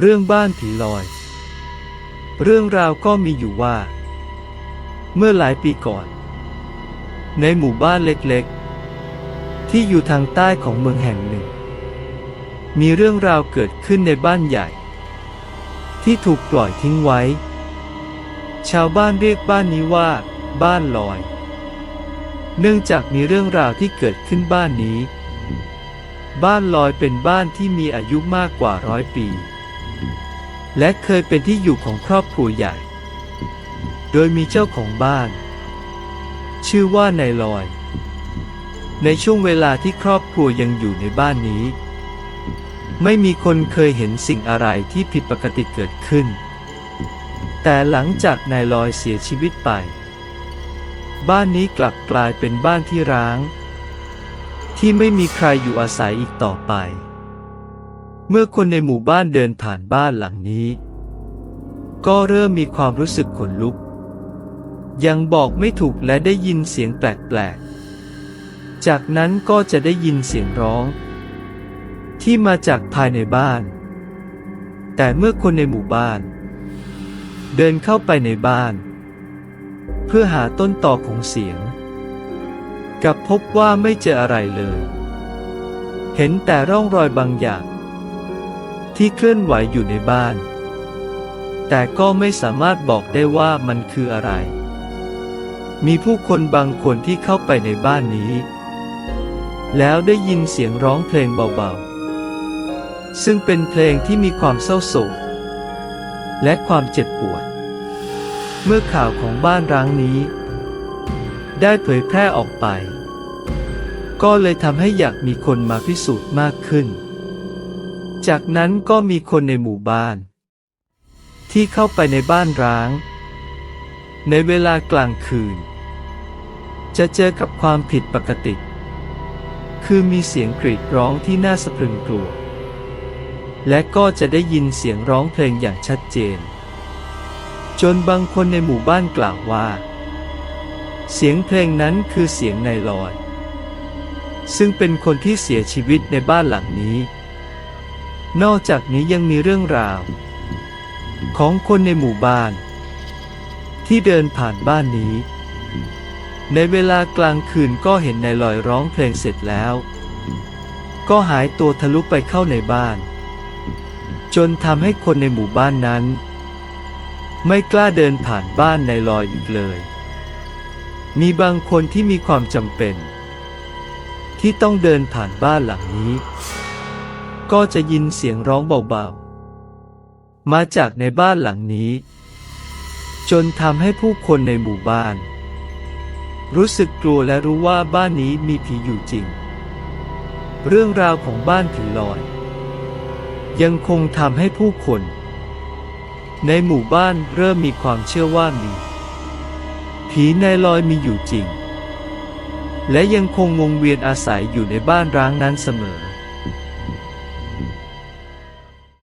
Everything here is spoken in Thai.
เรื่องบ้านผีลอย เรื่องราวก็มีอยู่ว่า เมื่อหลายปีก่อน ในหมู่บ้านเล็กๆ ที่อยู่ทางใต้ของเมืองแห่งหนึ่ง มีเรื่องราวเกิดขึ้นในบ้านใหญ่ ที่ถูกปล่อยทิ้งไว้ ชาวบ้านเรียกบ้านนี้ว่า บ้านลอย เนื่องจากมีเรื่องราวที่เกิดขึ้นบ้านนี้ บ้านลอยเป็นบ้านที่มีอายุมากกว่าร้อยปี และเคยเป็นที่อยู่ของครอบครัวใหญ่ โดยมีเจ้าของบ้าน ชื่อว่านายลอย ในช่วงเวลาที่ครอบครัวยังอยู่ในบ้านนี้ ไม่มีคนเคยเห็นสิ่งอะไรที่ผิดปกติเกิดขึ้น แต่หลังจากนายลอยเสียชีวิตไป บ้านนี้กลับกลายเป็นบ้านที่ร้าง ที่ไม่มีใครอยู่อาศัยอีกต่อไป เมื่อคนในหมู่บ้านเดินผ่านบ้านหลังนี้ ก็เริ่มมีความรู้สึกขนลุก ยังบอกไม่ถูกและได้ยินเสียงแปลกๆ จากนั้นก็จะได้ยินเสียงร้อง ที่มาจากภายในบ้าน แต่เมื่อคนในหมู่บ้าน เดินเข้าไปในบ้าน เพื่อหาต้นตอของเสียง กับพบว่าไม่เจออะไรเลย เห็นแต่ร่องรอยบางอย่าง ที่เคลื่อนไหวอยู่ในบ้าน แต่ก็ไม่สามารถบอกได้ว่ามันคืออะไร มีผู้คนบางคนที่เข้าไปในบ้านนี้ แล้วได้ยินเสียงร้องเพลงเบาๆ ซึ่งเป็นเพลงที่มีความเศร้าโศกและความเจ็บปวด เมื่อข่าวของบ้านร้างนี้ ได้เผยแพร่ออกไป ก็เลยทำให้อยากมีคนมาพิสูจน์มากขึ้น จากนั้นก็มีคนในหมู่บ้าน ที่เข้าไปในบ้านร้าง ในเวลากลางคืน จะเจอกับความผิดปกติ คือมีเสียงกรีดร้องที่น่าสะพรึงกลัว และก็จะได้ยินเสียงร้องเพลงอย่างชัดเจน จนบางคนในหมู่บ้านกล่าวว่า เสียงเพลงนั้นคือเสียงนายลอย ซึ่งเป็นคนที่เสียชีวิตในบ้านหลังนี้ นอกจากนี้ยังมีเรื่องราว ของคนในหมู่บ้าน ที่เดินผ่านบ้านนี้ ในเวลากลางคืนก็เห็นนายลอยร้องเพลงเสร็จแล้ว ก็หายตัวทะลุไปเข้าในบ้าน จนทำให้คนในหมู่บ้านนั้น ไม่กล้าเดินผ่านบ้านนายลอยอีกเลย มีบางคนที่มีความจำเป็น ที่ต้องเดินผ่านบ้านหลังนี้ ก็จะยินเสียงร้องเบาๆ มาจากในบ้านหลังนี้ จนทำให้ผู้คนในหมู่บ้าน รู้สึกกลัวและรู้ว่าบ้านนี้มีผีอยู่จริง เรื่องราวของบ้านผีลอย ยังคงทำให้ผู้คน ในหมู่บ้านเริ่มมีความเชื่อว่ามี ผีในลอยมีอยู่จริง และยังคงวงเวียนอาศัยอยู่ในบ้านร้างนั้นเสมอ